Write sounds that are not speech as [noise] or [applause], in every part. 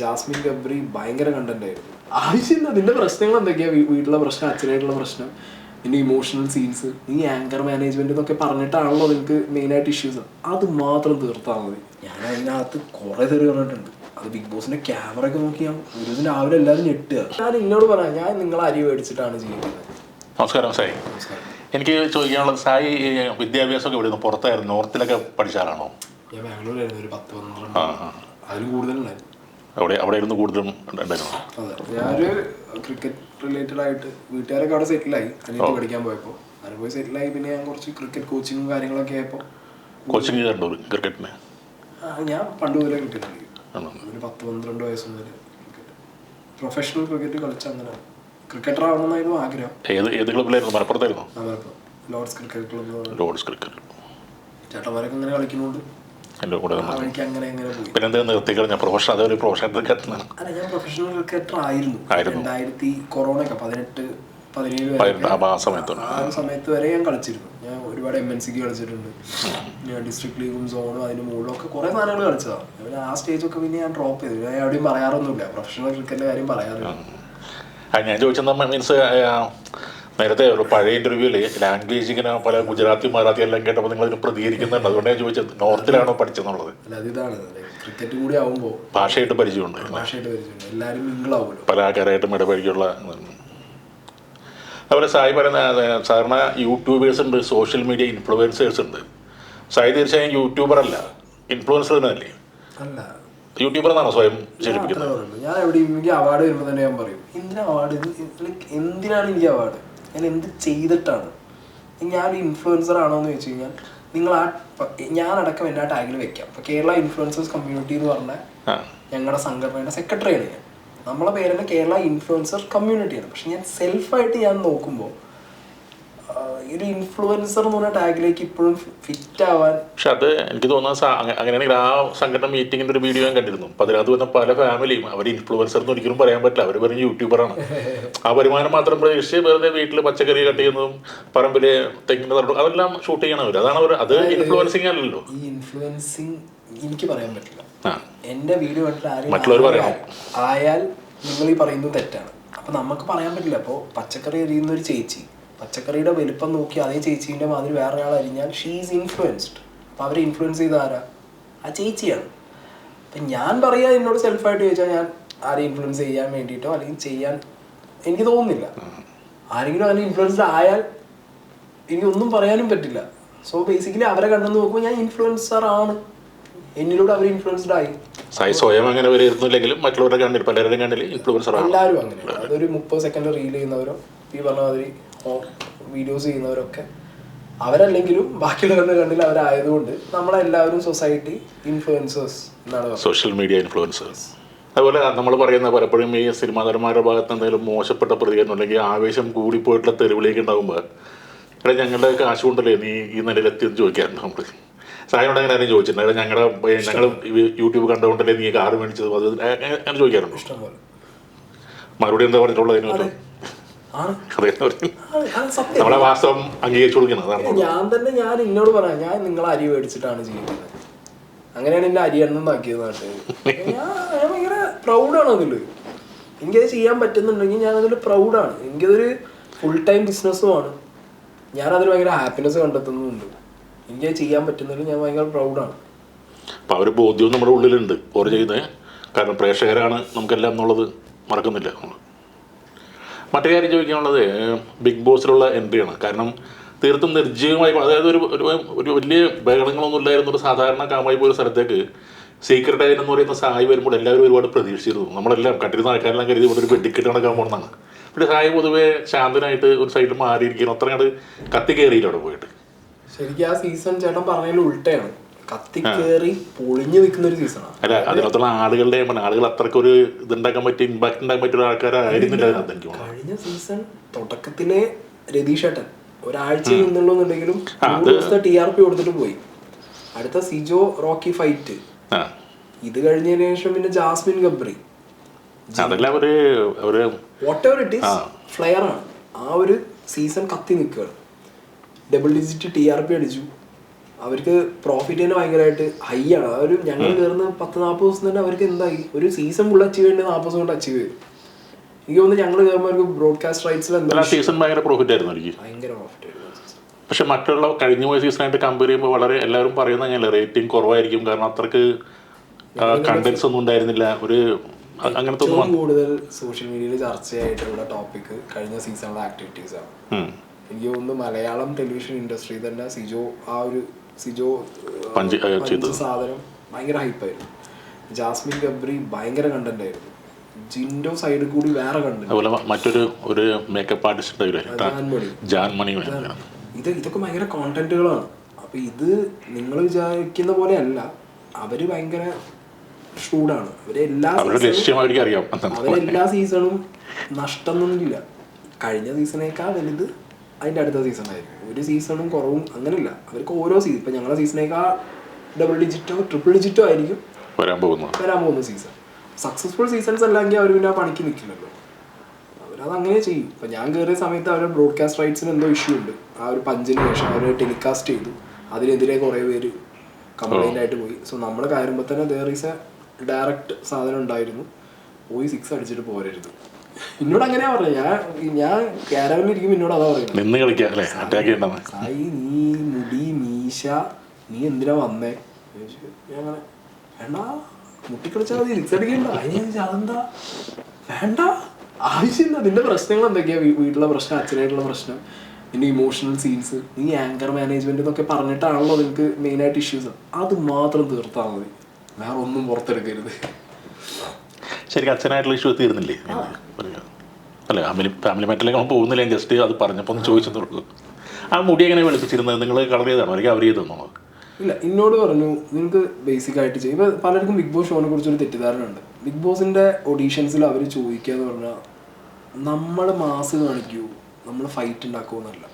Jasmine Gabri ഭയങ്കര content ആയിരുന്നു. ആവശ്യമില്ല നിന്റെ പ്രശ്നങ്ങൾ എന്തൊക്കെയാ? വീട്ടിലെ പ്രശ്നം അച്ഛനായിട്ടുള്ള പ്രശ്നം നിന്റെ ഇമോഷണൽ സീൻസ് നീ ആങ്കർ മാനേജ്മെന്റ് എന്നൊക്കെ പറഞ്ഞിട്ടാണല്ലോ നിനക്ക് മെയിൻ ആയിട്ട് ഇഷ്യൂസ് അത് മാത്രം തീർത്താൽ മതി. ഞാൻ അതിനകത്ത് കുറെ തെറി പറഞ്ഞിട്ടുണ്ട് അത് ബിഗ് ബോസിന്റെ ക്യാമറ ഒക്കെ നോക്കി ഞാൻ ഒരു ദിവസം രാവിലെ എല്ലാവരും ഞെട്ടുക. ഞാൻ എന്നോട് പറയാം ഞാൻ നിങ്ങൾ അരി മേടിച്ചിട്ടാണ് ചെയ്യുന്നത് നമസ്കാരം സായി. എനിക്ക് ചോദിക്കാനുള്ളത് സായി വിദ്യാഭ്യാസം വിദ്യാഭ്യാസമൊക്കെ എവിടെയാണ് പുറത്തായിരുന്നു നോർത്തിലൊക്കെ പഠിച്ച ആളാണോ? ഞാൻ ബാംഗ്ലൂരായിരുന്നു ഒരു പത്ത് പന്ത്രണ്ട് അതിലും കൂടുതലുണ്ടായിരുന്നു. അവിടെ അവിടെ ഇരുന്ന് കൂടുതലും ഉണ്ടായിരുന്നു ഞാനൊരു ക്രിക്കറ്റ് റിലേറ്റഡ് ആയിട്ട് വീട്ടുകാരൊക്കെ അവിടെ സെറ്റിലായി അനിയത്തി പഠിക്കാൻ പോയപ്പോൾ അങ്ങനെ പോയി സെറ്റിലായി പിന്നെ ഞാൻ കുറച്ച് ക്രിക്കറ്റ് കോച്ചിങ്ങും കാര്യങ്ങളൊക്കെ ആയപ്പോൾ കോച്ചിങ് ചെയ്തിട്ടുണ്ടോ ക്രിക്കറ്റിന് ഞാൻ പണ്ട് മുതലേ ക്രിക്കറ്റ് കളിക്കും ഒരു പത്ത് പന്ത്രണ്ട് വയസ്സ് മുതൽ പ്രൊഫഷണൽ ക്രിക്കറ്റ് കളിച്ച അങ്ങനെ ക്രിക്കറ്റർ ആവണമെന്നായിരുന്നു ആഗ്രഹം. ഏത് ഏത് ക്ലബിലായിരുന്നു മലപ്പുറത്തായിരുന്നു? Lords cricket club Lords cricket ചേട്ടന്മാരൊക്കെ അങ്ങനെ കളിക്കുന്നതുകൊണ്ട് എന്റെ കൂടെ ആ അങ്ങനെ അങ്ങനെ പോയി. പിന്നെ എന്താ നിർത്തി കഴിഞ്ഞ പ്രൊഫഷൻ അതൊരു പ്രൊഫഷണൽ ക്രിക്കറ്റിനാണ് അല്ല ഞാൻ പ്രൊഫഷണൽ ക്രിക്കറ്റർ ആയിരുന്നു ആയിരുന്നു. രണ്ടായിരത്തി കൊറോണ ഒക്കെ പതിനെട്ട് പതിനേഴ് ആ സമയത്ത്. വരെ ഞാൻ കളിച്ചിരുന്നു. ഞാൻ ഒരുപാട് എം എൻ സിക്ക് കളിച്ചിട്ടുണ്ട്. ഞാൻ ഡിസ്ട്രിക്ട് ലീഗും സോണും അതിന് മുകളിലൊക്കെ കുറേ സാധനങ്ങൾ കളിച്ചതാണ് പിന്നെ ആ സ്റ്റേജ് ഒക്കെ പിന്നെ ഞാൻ ഡ്രോപ്പ് ചെയ്തു. ഞാൻ എവിടെയും പറയാറൊന്നുമില്ല. പ്രൊഫഷണൽ ക്രിക്കറ്റിന്റെ കാര്യം പറയാറില്ല. ഞാൻ ചോദിച്ചത് മീൻസ് നേരത്തെ ഒരു പഴയ ഇന്റർവ്യൂവിൽ ലാംഗ്വേജ് ഇങ്ങനെ പല ഗുജറാത്തി മറാത്തി എല്ലാം കേട്ടപ്പോൾ നിങ്ങൾ അതിന് പ്രതികരിക്കുന്നുണ്ട്. അതുകൊണ്ട് ഞാൻ ചോദിച്ചത് നോർത്തിലാണോ പഠിച്ചെന്നുള്ളത്? ക്രിക്കറ്റ് കൂടി ആവുമ്പോൾ ഭാഷയായിട്ട് പരിചയമുണ്ട്. ഭാഷയായിട്ട് പരിചയമുണ്ട്. എല്ലാവരും മിങ്കിളാവുമല്ലോ. പല ആൾക്കാരായിട്ടും ഇടപഴകിയുള്ള അതുപോലെ സായി പറയുന്ന സാധാരണ യൂട്യൂബേഴ്സ് ഉണ്ട് സോഷ്യൽ മീഡിയ ഇൻഫ്ലുവൻസേഴ്സ് ഉണ്ട്. സായി തീർച്ചയായും യൂട്യൂബർ അല്ല. ഇൻഫ്ലുവൻസർ തന്നെയല്ലേ? അല്ല. യൂട്യൂബർ എന്നാണോ സ്വയം ഞാൻ എവിടെ എനിക്ക് അവാർഡ് വരുമ്പോൾ തന്നെ ഞാൻ പറയും എന്തിനാ അവാർഡ് എന്തിനാണ് എനിക്ക് അവാർഡ് ഞാൻ എന്ത് ചെയ്തിട്ടാണ്? ഞാൻ ഇൻഫ്ലുവൻസർ ആണോ എന്ന് വെച്ച് കഴിഞ്ഞാൽ നിങ്ങൾ ആ ഞാനടക്കം എന്റെ ആ ടാഗിൽ വെക്കാം. കേരള ഇൻഫ്ലുവൻസേഴ്സ് കമ്മ്യൂണിറ്റി എന്ന് പറഞ്ഞ ഞങ്ങളുടെ സംഘടനയുടെ സെക്രട്ടറിയാണ് ഞാൻ. നമ്മളെ പേര് കേരള ഇൻഫ്ലുവൻസർ കമ്മ്യൂണിറ്റിയാണ് പക്ഷെ ഞാൻ സെൽഫായിട്ട് ഞാൻ നോക്കുമ്പോൾ ഒരു ഇൻഫ്ലുവൻസർ എന്ന് പറഞ്ഞ ടാഗിലേക്ക് ഇപ്പോഴും ഫിറ്റ് ആവാൻ പക്ഷെ അത് എനിക്ക് അങ്ങ- അങ്ങനെയാണെങ്കിൽ ആ സംഘടന മീറ്റിങ്ങിന്റെ ഒരു വീഡിയോ ഞാൻ കണ്ടിരുന്നു. അപ്പൊ അതിനകത്ത് വന്ന പല ഫാമിലിയും അവർ ഇൻഫ്ലുവൻസർ എന്ന് ഒരിക്കലും പറയാൻ പറ്റില്ല. അവർ പറഞ്ഞ യൂട്യൂബറാണ് ആ വരുമാനം മാത്രം പ്രതീക്ഷിച്ച് വെറുതെ വീട്ടിൽ പച്ചക്കറി കട്ട് ചെയ്യുന്നതും പറമ്പിൽ തെങ്ങിന് നടു അതെല്ലാം ഷൂട്ട് ചെയ്യണം അവർ അതാണ് അവർ അത് ഇൻഫ്ലുവൻസിങ് അല്ലല്ലോ. ഈ ഇൻഫ്ലുവൻസിങ് എനിക്ക് പറയാൻ പറ്റില്ല. എന്റെ വീഡിയോ കണ്ടിട്ട് ആരും മറ്റുള്ളവർ പറയണം. ആയാൽ നിങ്ങൾ ഈ പറയുന്നത് തെറ്റാണ്. അപ്പൊ നമുക്ക് പറയാൻ പറ്റില്ല. അപ്പോൾ പച്ചക്കറി എറിയുന്ന ഒരു ചേച്ചി പച്ചക്കറിയുടെ വലുപ്പം നോക്കി അതേ ചേച്ചീന്റെ മാതിരി വേറെ ഒരാൾ അരിഞ്ഞാൽ ഷീസ് ഇൻഫ്ലുവൻസ്ഡ് അപ്പോൾ അവരെ ഇൻഫ്ലുവൻസ് ചെയ്ത ആരാ? ആ ചേച്ചിയാണ്. അപ്പം ഞാൻ പറയുക എന്നോട് സെൽഫായിട്ട് ചോദിച്ചാൽ ഞാൻ ആരെ ഇൻഫ്ലുവൻസ് ചെയ്യാൻ വേണ്ടിയിട്ടോ അല്ലെങ്കിൽ ചെയ്യാൻ എനിക്ക് തോന്നുന്നില്ല. ആരെങ്കിലും അതിന് ഇൻഫ്ലുവൻസ്ഡ് ആയാൽ എനിക്കൊന്നും പറയാനും പറ്റില്ല. സോ ബേസിക്കലി അവരെ കണ്ടെന്ന് നോക്കുമ്പോൾ ഞാൻ ഇൻഫ്ലുവൻസർ ആണ്. എന്നിലൂടെ അവർ ഇൻഫ്ലുവൻസ്ഡ് ആയി. സായി സ്വയം അങ്ങനെ വിലയിരുത്തുന്നില്ലെങ്കിലും മറ്റുള്ളവരുടെ കണ്ണിൽ പലരുടെയും കണ്ണിൽ ഇൻഫ്ലുവൻസർ ആണ് എല്ലാവരും അങ്ങനെ. അതൊരു മുപ്പത് സെക്കൻഡ് റീൽ ചെയ്യുന്നവരോ ഈ പറഞ്ഞ മാതിരി വീഡിയോസ് ചെയ്യുന്നവരൊക്കെ. അവരല്ലെങ്കിലും ബാക്കിയുള്ളവരുടെ കണ്ണിൽ അവരായതുകൊണ്ട് നമ്മളെല്ലാവരും സൊസൈറ്റി ഇൻഫ്ലുവൻസേഴ്സ് എന്നാണ് സോഷ്യൽ മീഡിയ ഇൻഫ്ലുവൻസേഴ്സ് അതുപോലെ നമ്മൾ പറയുന്ന പലപ്പോഴും ഈ സിനിമാ നടന്മാരുടെ ഭാഗത്ത് എന്തെങ്കിലും മോശപ്പെട്ട പ്രതികരണം അല്ലെങ്കിൽ ആവേശം കൂടിപ്പോയിട്ടുള്ള തെരുവിലേക്ക് ഉണ്ടാകുമ്പോൾ എടാ ഞങ്ങളുടെ കാശ് കൊണ്ടല്ലേ നീ ഈ നിലയിലെത്തിയെന്ന് ചോദിക്കാറുണ്ട് നമ്മൾ സായോട് അങ്ങനെ ആരെയും ചോദിച്ചിട്ടുണ്ട്? ഞങ്ങളുടെ ഞങ്ങൾ യൂട്യൂബ് കണ്ടുകൊണ്ടല്ലേ നീ കാറ് മേടിച്ചത് അത് അങ്ങനെ ചോദിക്കാറുണ്ട്? മറുപടി എന്താ പറഞ്ഞിട്ടുള്ളത് അതിന് നമ്മളെ വാസ്തവം അംഗീകരിച്ചു കൊടുക്കണം ഞാൻ തന്നെ ഞാൻ എന്നോട് പറയാം ഞാൻ നിങ്ങളെ അരി മേടിച്ചിട്ടാണ് ചെയ്യുന്നത് അങ്ങനെയാണ് എന്നെ അരി എണ്ണമാക്കിയത് നാട്ടിൽ [laughs] ഞാൻ ഭയങ്കര പ്രൗഡാണ് അതിൽ എനിക്കത് ചെയ്യാൻ പറ്റുന്നുണ്ടെങ്കിൽ ഞാൻ അതിൽ പ്രൗഡാണ് എനിക്കതൊരു ഫുൾ ടൈം ബിസിനസ്സുമാണ് ഞാൻ അതിൽ ഭയങ്കര ഹാപ്പിനെസ് കണ്ടെത്തുന്നുണ്ട്. എനിക്കത് ചെയ്യാൻ പറ്റുന്നതിൽ ഞാൻ ഭയങ്കര പ്രൗഡാണ് അപ്പം ബോധ്യവും നമ്മുടെ ഉള്ളിലുണ്ട്. ഓർ ചെയ്യുന്നത് കാരണം പ്രേക്ഷകരാണ് നമുക്കെല്ലാം എന്നുള്ളത് മറക്കുന്നില്ല. മറ്റു കാര്യം ചോദിക്കാനുള്ളത് ബിഗ് ബോസിലുള്ള എൻട്രിയാണ് കാരണം തീർത്തും നിർജീവമായി അതായത് ഒരു ഒരു വലിയ ബഹളങ്ങളൊന്നും ഇല്ലായിരുന്ന ഒരു സാധാരണ കാമായി പോയ സ്ഥലത്തേക്ക് സീക്രട്ട് ആയി എന്ന് പറയുന്ന സായി വരുമ്പോൾ എല്ലാവരും ഒരുപാട് പ്രതീക്ഷിച്ചിരുന്നു. നമ്മളെല്ലാം കണ്ടിരുന്ന ആൾക്കാരെല്ലാം കരുതി ഇവിടെ ഒരു വെടിക്കെട്ട് നടക്കാൻ പോകണമെന്നാണ് പക്ഷേ സായി പൊതുവെ ശാന്തനായിട്ട് ഒരു സൈഡിൽ മാറിയിരിക്കുന്നു അത്ര കണ്ട് കത്തി കയറിയില്ല അവിടെ പോയിട്ട്. ശരിക്കും ആ സീസൺ ചേട്ടൻ പറഞ്ഞതിൽ ഉൾട്ടയാണ്. കത്തി കയറി പൊളിഞ്ഞു നിൽക്കുന്ന ഒരു സീസണാണ് അല്ല അതിനകത്തുള്ള ആളുകളുടെ ആളുകൾ അത്രയ്ക്ക് ഒരു ഇതുണ്ടാക്കാൻ പറ്റിയ ഇമ്പാക്ട് ഉണ്ടാക്കാൻ പറ്റിയ ആൾക്കാരായിരുന്നില്ല അതിനകത്ത് കഴിഞ്ഞ സീസൺ തുടക്കത്തിലെ രതീഷ് ഏട്ടൻ ഒരാഴ്ച നിന്നുള്ളൂന്നുണ്ടെങ്കിലും ദിവസത്തെ ടി ആർ പി കൊടുത്തിട്ട് പോയി. അടുത്ത സിജോ റോക്കി ഫൈറ്റ് ഇത് കഴിഞ്ഞതിന് ശേഷം പിന്നെ ജാസ്മിൻ ഗബ്രി അതെല്ലാം ഒരു ഒരു whatever it is flair ആണ്. ആ ഒരു സീസൺ കത്തി നിൽക്കുകയാണ്. Double digit T R P അടിച്ചു. അവർക്ക് പ്രോഫിറ്റ് തന്നെ ഭയങ്കരമായിട്ട് ഹൈ ആണ്. അവർ ഞങ്ങൾ കയറുന്ന പത്ത് നാൽപ്പത് ദിവസം തന്നെ അവർക്ക് എന്തായി? ഒരു സീസൺ ഫുൾ അച്ചീവ് ചെയ്യേണ്ടത് നാൽപ്പത് ദിവസം കൊണ്ട് അച്ചീവ് ചെയ്തു. എനിക്ക് തോന്നുന്നു ഞങ്ങൾ കയറുമ്പോൾ അവർക്ക് ബ്രോഡ്കാസ്റ്റ് റൈറ്റ്സിൽ എന്താ സീസൺ ഭയങ്കര പ്രോഫിറ്റ് ആയിരുന്നു എനിക്ക്. ഭയങ്കര പ്രോഫിറ്റ് ആയിരുന്നു പക്ഷെ മറ്റുള്ള കഴിഞ്ഞ പോയ സീസണായിട്ട് കമ്പയർ ചെയ്യുമ്പോൾ വളരെ എല്ലാവരും പറയുന്ന ഞാൻ റേറ്റിംഗ് കുറവായിരിക്കും. കാരണം അത്രയ്ക്ക് കണ്ടൻസ് ഒന്നും ഉണ്ടായിരുന്നില്ല. ഒരു അങ്ങനത്തെ കൂടുതൽ സോഷ്യൽ മീഡിയയിൽ ചർച്ചയായിട്ടുള്ള ടോപ്പിക് കഴിഞ്ഞ സീസണിലെ ആക്ടിവിറ്റീസ് ആണ്. എനിക്ക് തോന്നുന്നു മലയാളം ടെലിവിഷൻ ഇൻഡസ്ട്രി തന്നെ സിജോ ആ ഒരു സിജോ പഞ്ച്. സാധനം ഭയങ്കര ഹൈപ്പായിരുന്നു ജാസ്മിൻ ഗബ്രി ഭയങ്കര കണ്ടന്റ് ആയിരുന്നു. ജിൻഡോ സൈഡിൽ കൂടി വേറെ കണ്ടന്റ് അതുപോലെ മറ്റൊരു ഒരു മേക്കപ്പ് ആർട്ടിസ്റ്റ് ജാൻമണി. ജാൻ മണി ഇത് ഇതൊക്കെ ഭയങ്കര കോണ്ടന്റുകളാണ് അപ്പൊ ഇത് നിങ്ങൾ വിചാരിക്കുന്ന പോലെ അല്ല. അവർ ഭയങ്കര ഷൂഡാണ് അവർ എല്ലാ അവരെല്ലാ സീസണും നഷ്ടമൊന്നുമില്ല കഴിഞ്ഞ സീസണേക്കാൾ വലുത് അതിന്റെ അടുത്ത സീസൺ ആയിരുന്നു ഒരു സീസണും കുറവും അങ്ങനെയല്ല. അവർക്ക് ഓരോ സീസൺ ഇപ്പം ഞങ്ങളുടെ സീസണേക്കാൾ ഡബിൾ ഡിജിറ്റോ ട്രിപ്പിൾ ഡിജിറ്റോ ആയിരിക്കും വരാൻ പോകുന്നത്. വരാൻ പോകുന്ന സീസൺ സക്സസ്ഫുൾ സീസൺസ് അല്ലെങ്കിൽ അവർ പിന്നെ പണിക്ക് നിൽക്കില്ലല്ലോ അവരത് അങ്ങനെ ചെയ്യും. ഇപ്പം ഞാൻ കയറിയ സമയത്ത് അവരുടെ ബ്രോഡ്കാസ്റ്റ് റൈറ്റ്സിന് എന്തോ ഇഷ്യൂ ഉണ്ട്. ആ ഒരു പഞ്ചിന് ശേഷം അവർ ടെലികാസ്റ്റ് ചെയ്തു. അതിനെതിരെ കുറേ പേര് കംപ്ലൈന്റ് ആയിട്ട് പോയി. സോ നമ്മൾ കയറുമ്പോൾ തന്നെ ദർ ഈസ് എ ഡയറക്റ്റ് സാധനം ഉണ്ടായിരുന്നു. പോയി സിക്സ് അടിച്ചിട്ട് പോരരുത്. എന്നോട് അങ്ങനെയാ പറഞ്ഞത് ഞാൻ ഞാൻ ക്യാരവനിലിരിക്കും എന്നോട് അതാ പറയുന്നത് നിന്ന് കളിക്കുക അല്ലേ? അറ്റാക്ക് ചെയ്യണ്ട സായി നീ മുടി മീശ നീ എന്തിനാ വന്നേ. ഞാൻ അങ്ങനെ വേണ്ട മുട്ടിക്കളിച്ചാൽ മതി അടിക്കണ്ട. അതിന് അതെന്താ? വേണ്ട? ആവശ്യമില്ല. നിന്റെ പ്രശ്നങ്ങൾ എന്തൊക്കെയാ? വീട്ടിലെ പ്രശ്നം അച്ഛനായിട്ടുള്ള പ്രശ്നം നിന്റെ ഇമോഷണൽ സീൻസ് നീ ആങ്കർ മാനേജ്മെന്റ് എന്നൊക്കെ പറഞ്ഞിട്ടാണല്ലോ നിനക്ക് മെയിൻ ആയിട്ട് ഇഷ്യൂസ് അത് മാത്രം തീർത്താൽ മതി. വേറെ ഒന്നും പുറത്തെടുക്കരുത്. ശരിക്കും അച്ഛനായിട്ടുള്ള ഇഷ്യൂ തീർന്നില്ലേ? അല്ല ഫാമിലി ഫാമിലി മാറ്റിലേക്ക് നമ്മൾ പോകുന്നില്ല. ജസ്റ്റ് അത് പറഞ്ഞപ്പോൾ ഒന്ന് ചോദിച്ചു തുടങ്ങും ആ മുടി എങ്ങനെ വെളുപ്പിച്ചിരുന്നത്? നിങ്ങൾ കളർ ചെയ്താണോ അല്ലെങ്കിൽ അവർ ചെയ്തെന്നോ ഇല്ല എന്നോട് പറഞ്ഞു നിങ്ങൾക്ക് ബേസിക് ആയിട്ട് ചെയ്യും. ഇപ്പൊ പലർക്കും ബിഗ് ബോസ് ഷോനെ കുറിച്ച് ഒരു തെറ്റിദ്ധാരണ ഉണ്ട്. ബിഗ് ബോസിന്റെ ഓഡീഷൻസിൽ അവർ ചോദിക്കുക എന്ന് പറഞ്ഞാൽ നമ്മൾ മാസ് കാണിക്കൂ. നമ്മൾ ഫൈറ്റ് ഉണ്ടാക്കുമെന്നല്ല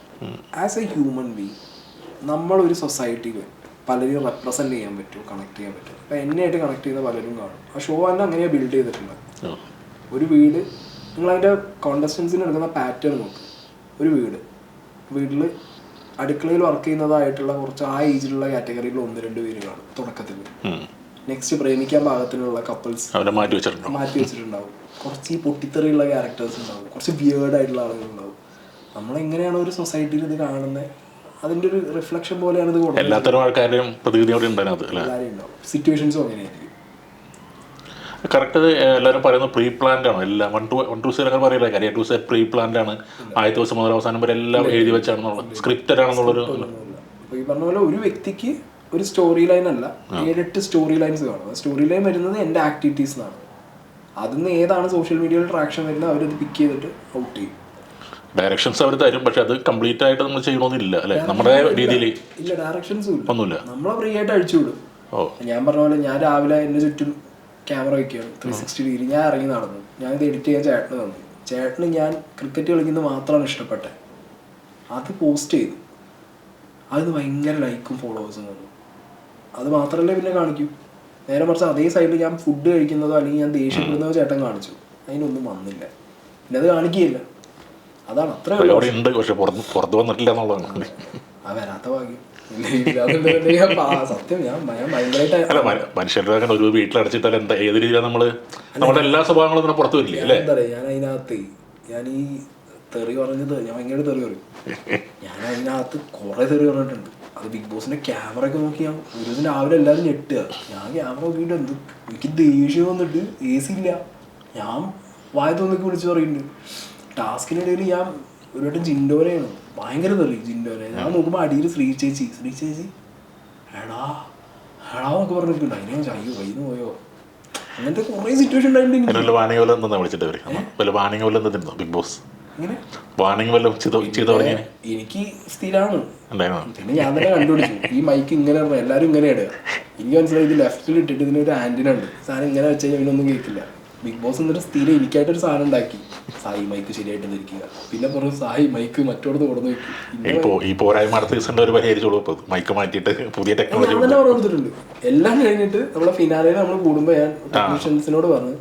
ആസ് എ ഹ്യൂമൻ ബീങ് നമ്മളൊരു സൊസൈറ്റിയിൽ പലരെയും റെപ്രസെന്റ് ചെയ്യാൻ പറ്റും കണക്ട് ചെയ്യാൻ പറ്റും. അപ്പൊ എന്നെയായിട്ട് കണക്ട് ചെയ്യുന്ന പലരും കാണും. ആ ഷോ തന്നെ അങ്ങനെയാണ് ബിൽഡ് ചെയ്തിട്ടുണ്ട് ഒരു വീട് നിങ്ങൾ അതിന്റെ കോണ്ടസ്റ്റൻസിന് എടുക്കുന്ന പാറ്റേൺ നോക്ക്. ഒരു വീട്. വീട്ടിൽ അടുക്കളയിൽ വർക്ക് ചെയ്യുന്നതായിട്ടുള്ള കുറച്ച് ആ ഏജിലുള്ള കാറ്റഗറിയിൽ ഒന്ന് രണ്ട് പേര് കാണും തുടക്കത്തിൽ. നെക്സ്റ്റ് പ്രേമിക്കാൻ പാകത്തിനുള്ള കപ്പിൾസ് മാറ്റി വെച്ചിട്ടുണ്ടോ? മാറ്റി വെച്ചിട്ടുണ്ടാവും. കുറച്ച് ഈ പൊട്ടിത്തെറിയുള്ള ക്യാരക്ടേഴ്സ് ഉണ്ടാവും. കുറച്ച് ബിയേർഡ് ആയിട്ടുള്ള ആളുകൾ ഉണ്ടാവും. നമ്മളെങ്ങനെയാണ് ഒരു സൊസൈറ്റിയിൽ ഇത് കാണുന്നത്? അതിന്റെ ഒരു റിഫ്ലക്ഷൻ പോലെയാണ് ഇത് കൊടുക്കുന്നത്. എല്ലാത്തരം എല്ലാവരും ഉണ്ടാവും. സിറ്റുവേഷൻസും അങ്ങനെയായിരിക്കും. കറക്റ്റ് എല്ലാവരും പറയുന്നത് പ്രീ പ്ലാൻഡ് ആണ്. എല്ലാം one two one two zero പറയില്ല? കാര്യം ടു സെറ്റ് പ്രീ പ്ലാൻഡ് ആണ്. ആദ്യത്തെ ദിവസം മുതൽ അവസാനം വരെ എല്ലാം എഴുതി വെച്ചാണെന്നുള്ളത് സ്ക്രിപ്റ്റഡ് ആണെന്നുള്ളൊരു ഈ പറഞ്ഞ പോലെ ഒരു വ്യക്തിക്ക് ഒരു സ്റ്റോറി ലൈൻ അല്ല ഏഴെട്ട് സ്റ്റോറി ലൈൻസ് കാണും. സ്റ്റോറി ലൈൻ വരുന്നത് എന്റെ ആക്ടിവിറ്റീസ് അതിൽ നിന്ന് ഏതാണ് സോഷ്യൽ മീഡിയയിൽ ട്രാക്ഷൻ വരുന്നത് അവരത് പിക്ക് ചെയ്തിട്ട് ഔട്ട് ചെയ്യും. ഡയറക്ഷൻസ് അവർ തരും പക്ഷെ അത് കംപ്ലീറ്റ് ആയിട്ട് നമ്മൾ ചെയ്യണമെന്നില്ല അല്ലെ? നമ്മുടെ രീതിയിൽ ഇല്ല ഡയറക്ഷൻസ് ഒന്നുമില്ല. നമ്മളെ ഫ്രീ ആയിട്ട് അഴിച്ചു വിടും. ഓ. ഞാൻ പറഞ്ഞ പോലെ ഞാൻ രാവിലെ എന്റെ ചുറ്റും ക്യാമറ വയ്ക്കുകയാണ് ത്രീ സിക്സ്റ്റി ഡിഗ്രി ഞാൻ ഇറങ്ങി നടന്നു. ഞാൻ ഇത് എഡിറ്റ് ചെയ്യാൻ ചേട്ടന് തന്നു. ചേട്ടന് ഞാൻ ക്രിക്കറ്റ് കളിക്കുന്നത് മാത്രമാണ് ഇഷ്ടപ്പെട്ടത് അത് പോസ്റ്റ് ചെയ്തു. അതിന് ഭയങ്കര ലൈക്കും ഫോളോവേഴ്സും വന്നു. അത് മാത്രമല്ലേ പിന്നെ കാണിക്കും. നേരെ മറിച്ച് അതേ സൈഡിൽ ഞാൻ ഫുഡ് കഴിക്കുന്നതോ അല്ലെങ്കിൽ ഞാൻ ദേഷ്യപ്പെടുന്നതോ ചേട്ടൻ കാണിച്ചു. അതിനൊന്നും വന്നില്ല. പിന്നെ അത് കാണിക്കുകയില്ല. അതാണ് അത്ര അവിടെ ഉണ്ട് പക്ഷെ പുറത്ത് പുറത്ത് വന്നിട്ടില്ല എന്നുള്ളതാണ്. ആ വരാത്ത ഭാഗ്യം. സത്യം ഞാൻ അല്ല മനുഷ്യരുടെ അങ്ങനെ ഒരു വീട്ടിലടച്ചിട്ടാൽ എന്താ ഏത് രീതിയിലാണ് നമ്മൾ നമ്മുടെ എല്ലാ സ്വഭാവങ്ങളും തന്നെ പുറത്തു വരില്ലേ അല്ലേ? എന്താ പറയാ ഞാൻ അതിനകത്ത് ഞാൻ ഈ തെറി പറഞ്ഞത് ഞാൻ ഭയങ്കര തെറി പറയും. ഞാൻ അതിനകത്ത് കുറെ തെറി പറഞ്ഞിട്ടുണ്ട്. അത് ബിഗ് ബോസിന്റെ ക്യാമറ ഒക്കെ നോക്കി ഞാൻ ഒരു ദിവസം രാവിലെ എല്ലാവരും ഞെട്ടുക. ഞാൻ ക്യാമറ നോക്കിയിട്ട് എന്ത് എനിക്ക് ദേഷ്യം വന്നിട്ട് എ സി ഇല്ല. ഞാൻ വായ തോന്നിക്ക് വിളിച്ച് പറയുന്നുണ്ട്. ടാസ്കിനിടയിൽ ഞാൻ ഒരു വട്ടം ജിൻഡോനെയാണ് ഭയങ്കര തെറി ജിൻഡോനെ ഞാൻ നോക്കുമ്പോൾ അടിയിൽ ശ്രീ ചേച്ചി. ശ്രീ ചേച്ചി എടാ എടാ എന്നൊക്കെ പറഞ്ഞിട്ടുണ്ട് അതിനെ ഞാൻ അയ്യോ കയ്യിൽ പോയോ? അങ്ങനത്തെ കുറേ സിറ്റുവേഷൻ ഉണ്ടായിട്ടുണ്ട് ബിഗ് ബോസ് എനിക്ക് സ്ഥിരമാണ് പിന്നെ ഞാൻ തന്നെ കണ്ടുപിടിച്ചു. ഈ മൈക്ക് ഇങ്ങനെ എല്ലാരും എല്ലാവരും ഇങ്ങനെ ഇടുക. എനിക്ക് മനസ്സിലായി ഇത് ലെഫ്റ്റിൽ ഇട്ടിട്ട് ഇതിനൊരു ആന്റിന ഉണ്ട്. സാധനം ഇങ്ങനെ വെച്ച് കഴിഞ്ഞാൽ ഇവനൊന്നും കേൾക്കില്ല. ബിഗ് ബോസ് എന്നൊരു സ്ഥിരം എനിക്കായിട്ടൊരു സാധനം ഉണ്ടാക്കി. സായി മൈക്ക് ശരിയായിട്ട് ധരിക്കുക. പിന്നെ പറഞ്ഞു സായി മൈക്ക് മറ്റോടത്ത് കൊടുന്നു വെക്കും. ഈ പോരായ്മ അടുത്ത സീസണിൽ ഒരു പരിഹരിച്ചോളൂ മൈക്ക് മാറ്റിയിട്ട് പുതിയ ടെക്നോളജി കൊടുത്തിട്ടുണ്ട് എല്ലാം കഴിഞ്ഞിട്ട് നമ്മളെ ഫിനാലയിൽ നമ്മൾ കൂടുമ്പോൾ ഞാൻ ടെക്നീഷ്യൻസിനോട് പറഞ്ഞു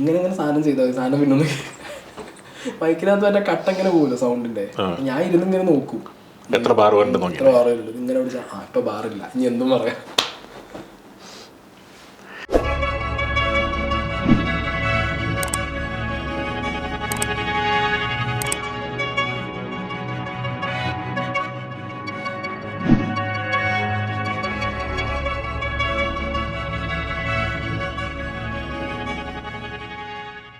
ഇങ്ങനെ ഇങ്ങനെ സാധനം ചെയ്താൽ മതി സാധനം പിന്നെ മൈക്കിനകത്ത് മറ്റേ കട്ട ഇങ്ങനെ പോകുമല്ലോ സൗണ്ടിന്റെ? ഞാൻ ഇരുന്ന് ഇങ്ങനെ നോക്കും. എത്ര ബാർ ബാറുണ്ട് ഇങ്ങനെ വിളിച്ചാൽ ആ ഇപ്പൊ ബാറില്ല ഇനി എന്തും പറയാം.